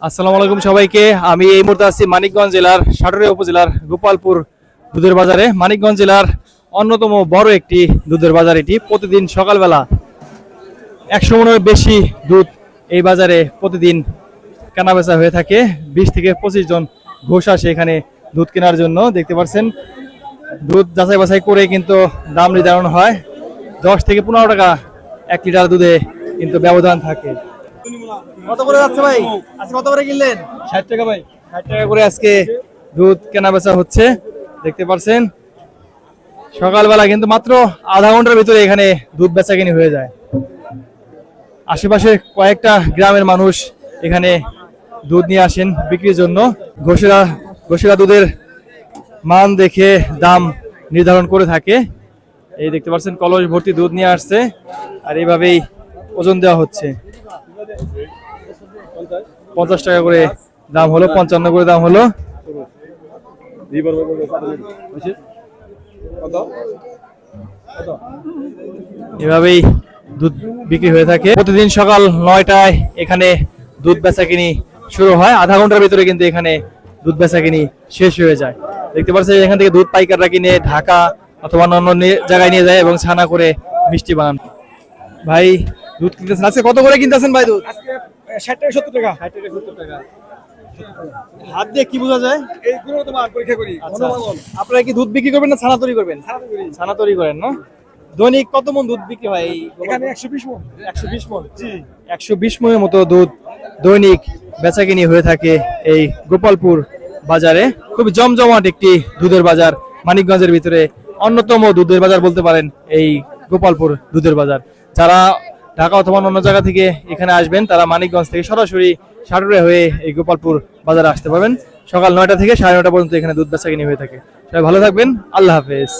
আসসালামু আলাইকুম সবাইকে। আমি এই মুহূর্তে আছি মানিকগঞ্জ জেলার সাটুরিয়া উপজেলার গোপালপুর দুধের বাজারে। মানিকগঞ্জ জেলার অন্যতম বড় একটি দুধের বাজার এটি। প্রতিদিন সকালবেলা একশো মনের বেশি দুধ এই বাজারে প্রতিদিন কেনাবেচা হয়ে থাকে। বিশ থেকে পঁচিশ জন ঘোষ আসে এখানে দুধ কেনার জন্য। দেখতে পাচ্ছেন, দুধ যাচাই বাছাই করে কিন্তু দাম নির্ধারণ হয়। দশ থেকে পনেরো টাকা এক লিটার দুধে কিন্তু ব্যবধান থাকে। কত করে যাচ্ছে ভাই? আজকে কত করে কিনলেন? ষাট টাকা ভাই। ষাট টাকা করে আজকে দুধ কেনা বেচা হচ্ছে দেখতে পারছেন। সকালবেলা কিন্তু মাত্র আধা ঘণ্টার ভিতরে এখানে দুধ বেচা কিনি হয়ে যায়। আশেপাশে কয়েকটা গ্রামের মানুষ এখানে দুধ নিয়ে আসেন বিক্রির জন্য। ঘোষেরা ঘোষেরা দুধের মান দেখে দাম নির্ধারণ করে থাকে। এই দেখতে পাচ্ছেন কলস ভর্তি দুধ নিয়ে আসছে। আর এইভাবেই ওজন দেওয়া হচ্ছে। পঞ্চাশ টাকা করে দাম হলো পঞ্চান্ন করে দাম হলো। এভাবেই দুধ বিক্রি হয়ে থাকে। প্রতিদিন সকাল নয়টায় এখানে দুধ বেচা কিনি শুরু হয়। আধা ঘণ্টার ভিতরে কিন্তু এখানে দুধ বেচা কিনি শেষ হয়ে যায়। দেখতে পাচ্ছেন এখান থেকে দুধ পাইকাররা কিনে ঢাকা অথবা অন্য জায়গায় নিয়ে যায় এবং ছানা করে মিষ্টি বানান। ভাই দুধ কিনতেছেন? আজকে কত করে কিনতেছেন ভাই দুধ? ষাট টাকা সত্তর টাকা। ষাট টাকা সত্তর টাকা। হাত দিয়ে কি বোঝা যায়? এইগুলো তোমার পরীক্ষা করি। আচ্ছা। আপনারা কি দুধ বিক্রি করবেন না ছানা তৈরি করবেন? ছানা তৈরি। করেন না? দৈনিক কত মন দুধ বিক্রি হয় এখানে একশো বিশ মন। একশো বিশ মন? একশো বিশ মনের মতো দুধ দৈনিক বেচাকিনি হয়ে থাকে এই গোপালপুর বাজারে। খুব জমজমাট একটি দুধের বাজার মানিকগঞ্জের ভিতরে। অন্যতম দুধের বাজার বলতে পারেন এই গোপালপুর দুধের বাজার। যারা ঢাকা অথবা অন্য জায়গা থেকে এখানে আসবেন, তারা মানিকগঞ্জ থেকে সরাসরি সাটুরে হয়ে এই গোপালপুর বাজারে আসতে পারবেন। সকাল নয়টা থেকে সাড়ে নয়টা পর্যন্ত এখানে দুধ বেচাকিনি হয়ে থাকে। সবাই ভালো থাকবেন, আল্লাহ হাফেজ।